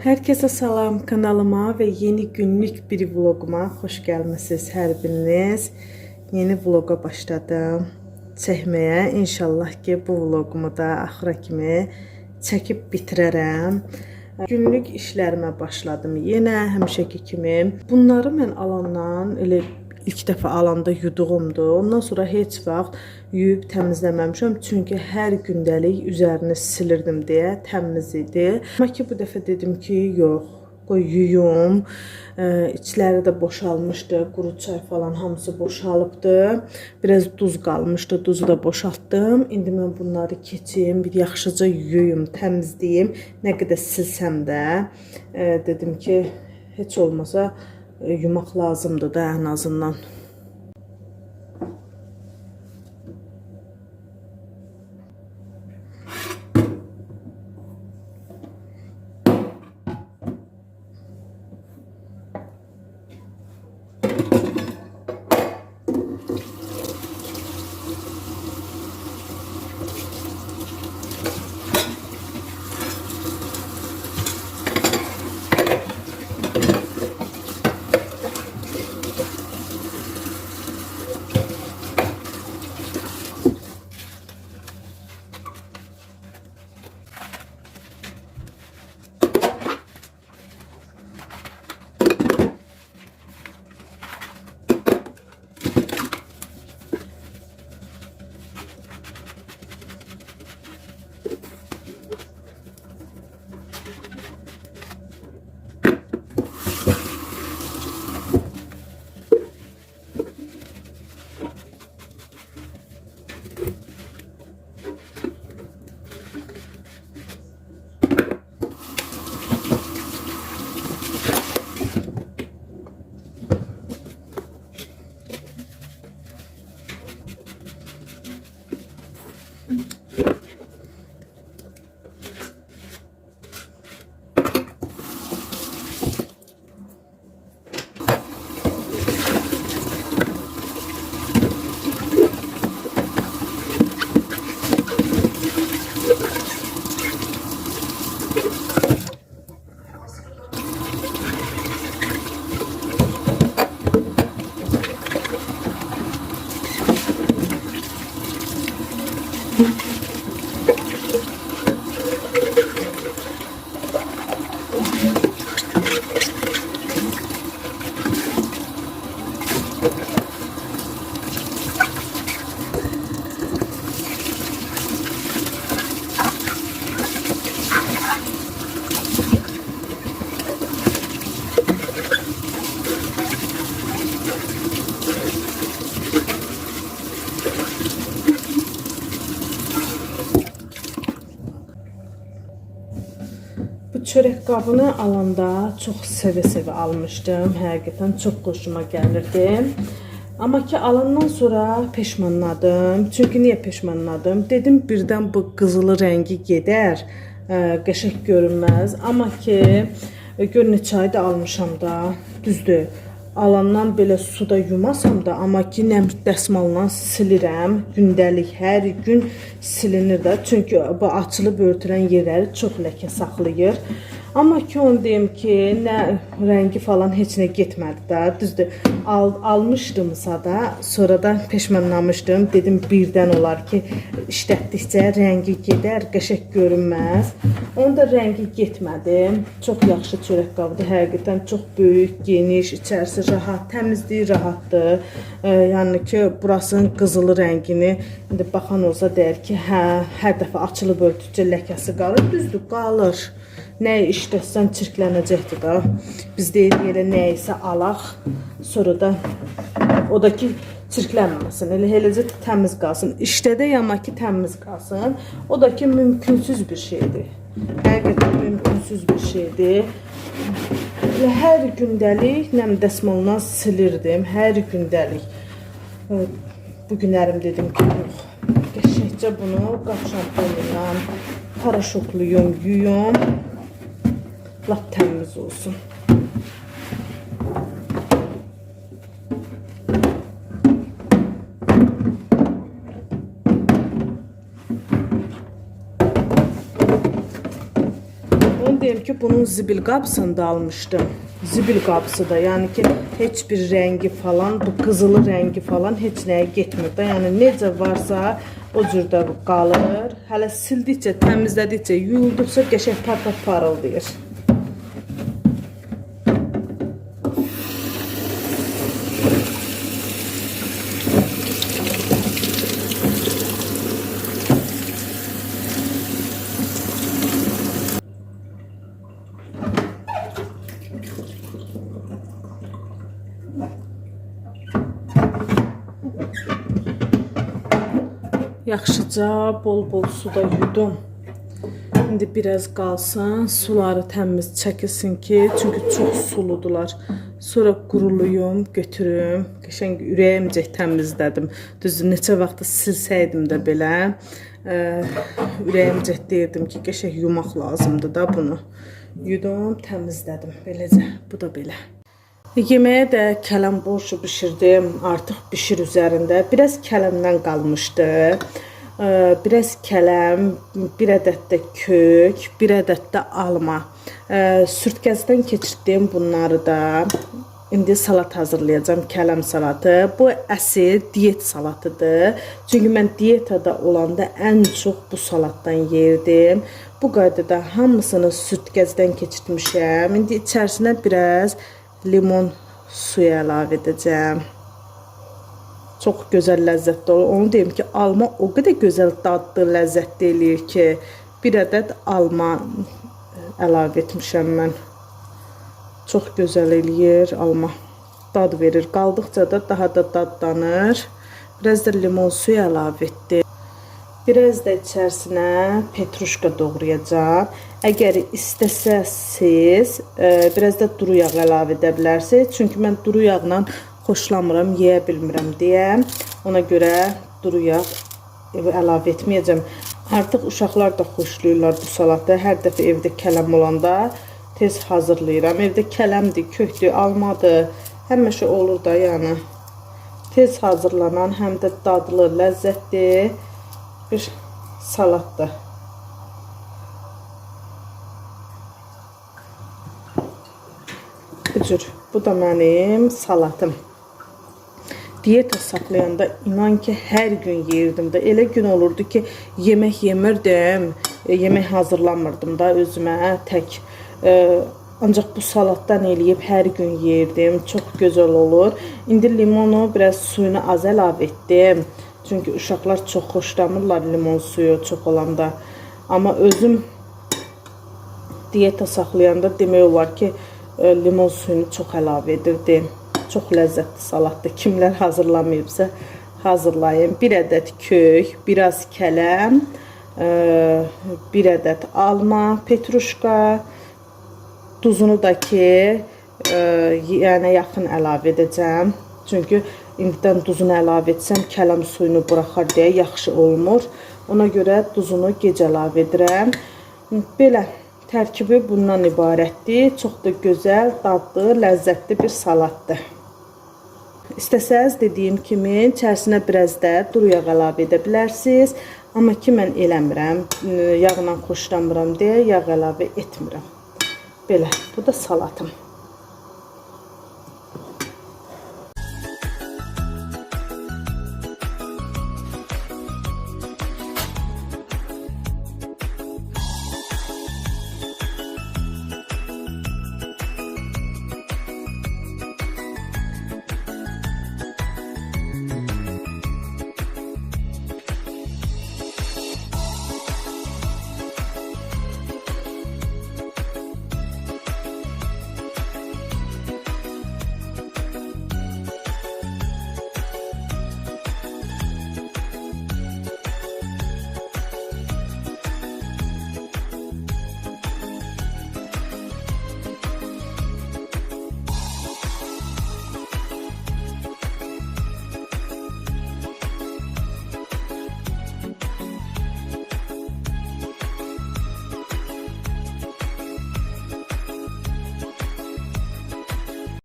Herkese salam kanalıma ve yeni günlük bir vloguma hoş gelmişsiniz her biriniz. Yeni vloga başladım çəkməyə. İnşallah ki bu vlogumu da axıra kimi çəkib bitirərəm. Günlük işlərimə başladım yenə həmişəki kimi. Bunları mən alandan elə ilk dəfə alanda yuduğumdur. Ondan sonra heç vaxt yuyub təmizləməmişəm. Çünki hər gündəlik üzərini silirdim deyə təmiz idi. Amma ki bu dəfə dedim ki, yox, qoy yuyum. Ee, içləri də boşalmışdı. Quru çay falan hamısı boşalıbdı. Biraz duz qalmışdı. Duzu da boşaltdım. İndi mən bunları keçim, bir yaxşıca yuyum, təmizləyim. Nə qədər silsəm də e, dedim ki, heç olmasa e, yumaq lazımdır da ən azından. Çörək qabını alanda çox sevə-sevə almışdım. Həqiqətən çox xoşuma gəlirdi. Amma ki alandan sonra peşmanladım. Çünki niyə peşmanladım? Dedim birdən bu qızılı rəngi gedər, ə, qəşəng görünməz. Amma ki e, gör neçə ayda almışam da. Düzdür. Alandan belə suda yumasam da, amma ki nə dəsmalla silirəm. Gündəlik hər gün silinir də. Çünki bu açılıb örtülən yerləri çox ləkə saxlayır. Amma ki onu deyim ki, nə rəngi falan heç nə getmədi də. Düzdür. Al, almışdımsa da, sonradan peşmanlanmışdım. Dedim birdən olar ki, işlətdikcə rəngi gedər, qəşəng görünməz. Onda rəngi getmədi. Çox yaxşı çörək qabıdır. Həqiqətən çox böyük, geniş, içərisi rahat, təmizliyi rahatdır. E, yəni ki, burasının qızılı rəngini indi baxan olsa deyər ki, hə, hər dəfə açılıb örtükcə ləkəsi qalır. Düzdür, qalır. Nə işləsən çirklənəcəkdir da. Biz deyirik elə nə isə alaq, sonra da o da ki çirklənməsin. Elə eləcə təmiz qalsın. İşlədə yama ki təmiz qalsın. O da ki mümkünsüz bir şeydir. Həqiqətən mümkünsüz bir şeydir. Elə hər gündəlik nəm dəsmalla silirdim. Hər gündəlik. Bu günlərim dedim ki, yox. Bunu qap şampunla paraşokluyum, yuyum. Lap təmiz olsun. Onu deyim ki bunun zibil qabısını da almışdım. Zibil qabısı da yəni ki heç bir rəngi falan, bu qızılı rəngi falan heç nəyə getmir də. Yəni necə varsa o cürdə qalır. Hələ sildikcə, təmizlədikcə, yuyulduqca qəşəng pat-pat parıldayır. Yaxşıca bol-bol suda yudum. İndi biraz qalsın, suları təmiz çəkilsin ki, çünki çox suludular. Sonra quruluyum, götürüm. Qəşəng ürəyimcə təmizlədim. Düzdür, neçə vaxt silsəydim də belə, ə, ürəyimcə deyirdim ki, qəşəng yumaq lazımdır da bunu. Yudum, təmizlədim. Beləcə, bu da belə. Yeməyə də kələm borşu bişirdim. Artıq bişir üzərində. Biraz kələmdən qalmışdı. Ee, Biraz kələm, bir ədəd də kök, bir ədəd də alma. Ee, Sürtkəzdən keçirtdim bunları da. İndi salat hazırlayacağım, kələm salatı. Bu əsl diyet salatıdır. Çünki mən dietada olanda ən çox bu salatdan yerdim. Bu qaydada hamısını sürtkəzdən keçirtmişəm. İndi içərisinə biraz limon suyu əlavə edəcəm. Çox gözəl ləzzətli olur. Onu deyim ki, alma o qədər gözəl dadlı, ləzzətli eləyir ki, bir ədəd alma əlavə etmişəm mən. Çox gözəl eləyir alma. Dad verir. Qaldıqca da daha da dadlanır. Biraz da limon suyu əlavə etdim. Biraz da içərisinə petruşka doğrayacağam. Əgər istəsəz, e, biraz da duru yağ əlavə edə bilərsiniz. Çünki mən duru yağla xoşlamıram, yeyə bilmirəm deyə. Ona görə duru yağ əlavə etməyəcəm. Artıq uşaqlar da xoşlayırlar bu salatı. Hər dəfə evdə kələm olanda tez hazırlayıram. Evdə kələmdir, kökdür, almadır. Həmişə olur da yəni. Tez hazırlanan, həm də dadlı, ləzzətli bir salatdır. Cür. Bu da mənim salatım. Diyeta saxlayanda inan ki hər gün yeyirdim də. Elə gün olurdu ki, yemək yemirdim, e, yemək hazırlamırdım da özümə tək. E, ancaq bu salatdan eləyib hər gün yeyirdim. Çox gözəl olur. İndi limonu biraz suyunu az əlavə etdim. Çünki uşaqlar çox xoşlamırlar limon suyu çox olanda. Amma özüm diyeta saxlayanda demək olar ki, limon suyunu çox əlavə edirdim. Çox ləzzətli salatdır. Kimlər hazırlamayıbsa hazırlayın. Bir ədəd kök, biraz kələm, bir ədəd alma, petruşka, duzunu da ki, e, yəni yaxın əlavə edəcəm. Çünki indidən duzunu əlavə etsəm kələm suyunu buraxar deyə yaxşı olmur. Ona görə duzunu gec əlavə edirəm. Belə tərkibi bundan ibarətdir. Çox da gözəl, dadlı, ləzzətli bir salatdır. İstəsəz dediyim kimi içərisinə biraz da duru yağ əlavə edə bilərsiniz. Amma ki mən eləmirəm, yağla xoşlamıram deyə yağ əlavə etmirəm. Belə, bu da salatım.